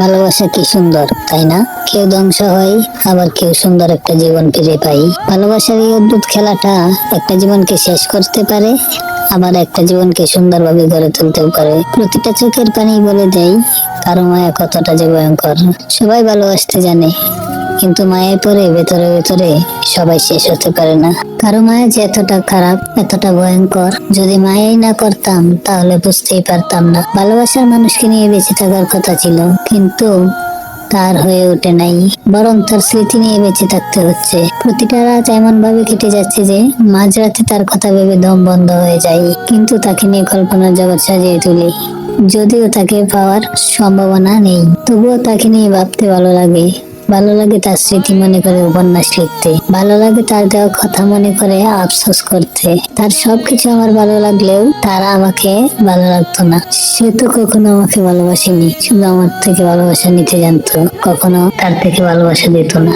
ভালোবাসা কি সুন্দর, তাই না? কেউ ধ্বংস হয়, আবার কেউ সুন্দর একটা জীবন ফিরে পাই। ভালোবাসার এই অদ্ভুত খেলাটা একটা জীবনকে শেষ করতে পারে, আবার একটা জীবনকে সুন্দরভাবে গড়ে তুলতেও পারে। প্রতিটা চোখের পানি বলে দেয়, কারও মায়া কতটা যে ভয়ঙ্কর। সবাই ভালোবাসতে জানে। কিন্তু মায়ের পরে, ভেতরে ভেতরে সবাই শেষ হতে পারে না। কারও মায়া যে এতটা খারাপ, এতটা ভয়ঙ্কর, যদি মায়াই না করতাম, তাহলে বুঝতেই পারতাম না। ভালোবাসার মানুষকে নিয়ে বেঁচে থাকার কথা ছিল, কিন্তু তার হয়ে ওঠে নাই। বরং তার স্মৃতি নিয়ে বেঁচে থাকতে হচ্ছে। প্রতিটা রাত এমন ভাবে কেটে যাচ্ছে যে, মাঝরাতে তার কথা ভেবে দম বন্ধ হয়ে যায়। কিন্তু তাকে নিয়ে কল্পনার জগৎ সাজিয়ে তুলি। যদিও তাকে পাওয়ার সম্ভাবনা নেই, তবুও তাকে নিয়ে ভাবতে ভালো লাগে। ভালো লাগে তার স্মৃতি মনে করে উপন্যাস লিখতে। ভালো লাগে তার দেওয়া কথা মনে করে আফসোস করতে। তার সবকিছু আমার ভালো লাগলেও তারা আমাকে ভালো লাগতো না। সে তো কখনো আমাকে ভালোবাসেনি, শুধু আমার থেকে ভালোবাসা নিতে জানতো, কখনো তার থেকে ভালোবাসা দিত না।